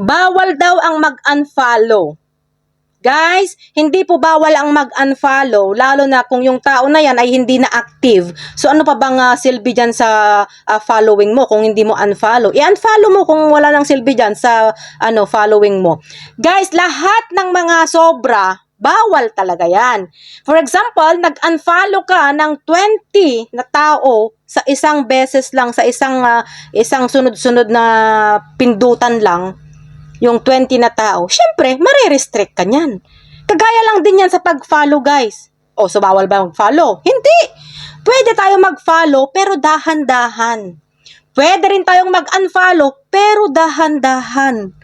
Bawal daw ang mag-unfollow. Guys, hindi po bawal ang mag-unfollow, lalo na kung yung tao na yan ay hindi na active. So ano pa bang ah, silbi dyan sa ah, following mo kung hindi mo unfollow? I-unfollow mo kung wala nang silbi dyan sa ano, following mo. Guys, lahat ng mga sobra, bawal talaga yan. For example, nag-unfollow ka ng 20 na tao sa isang beses lang, sa isang, ah, isang sunod-sunod na pindutan lang, yung 20 na tao, syempre, marirestrict ka niyan. Kagaya lang din yan sa pag-follow, guys. O, so bawal ba mag-follow? Hindi! Pwede tayo mag-follow, pero dahan-dahan. Pwede rin tayong mag-unfollow, pero dahan-dahan.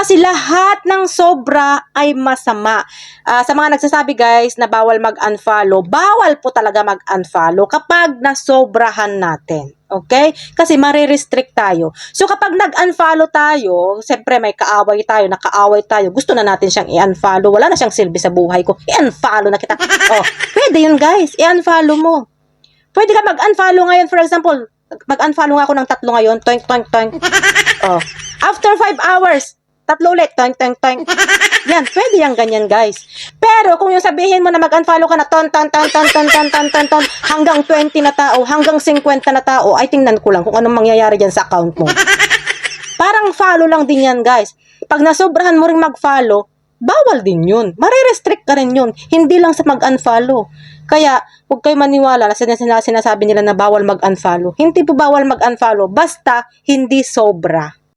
Kasi lahat ng sobra ay masama. Ah, sa mga nagsasabi guys na bawal mag-unfollow, bawal po talaga mag-unfollow kapag nasobrahan natin. Okay? Kasi marirestrict tayo. So kapag nag-unfollow tayo, siyempre may kaaway tayo, nakaaway tayo, gusto na natin siyang i-unfollow, wala na siyang silbi sa buhay ko, i-unfollow na kita. Oh, pwede yun guys, i-unfollow mo. Pwede ka mag-unfollow ngayon, for example, mag-unfollow nga ako ng tatlo ngayon, toink, toink, toink. Oh. After 5 hours, tatlo ulit, toink, toink, toink. Yan, pwede yan ganyan, guys. Pero kung yung sabihin mo na mag-unfollow ka na ton, ton, ton, ton, ton, ton, ton, ton, ton, hanggang 20 na tao, hanggang 50 na tao, ay tingnan ko lang kung anong mangyayari dyan sa account mo. Parang follow lang din yan, guys. Pag nasobrahan mo rin mag-follow, bawal din yun. Marirestrict ka rin yun. Hindi lang sa mag-unfollow. Kaya, huwag kayo maniwala na sinas- sinasabi nila na bawal mag-unfollow. Hindi po bawal mag-unfollow. Basta, hindi sobra.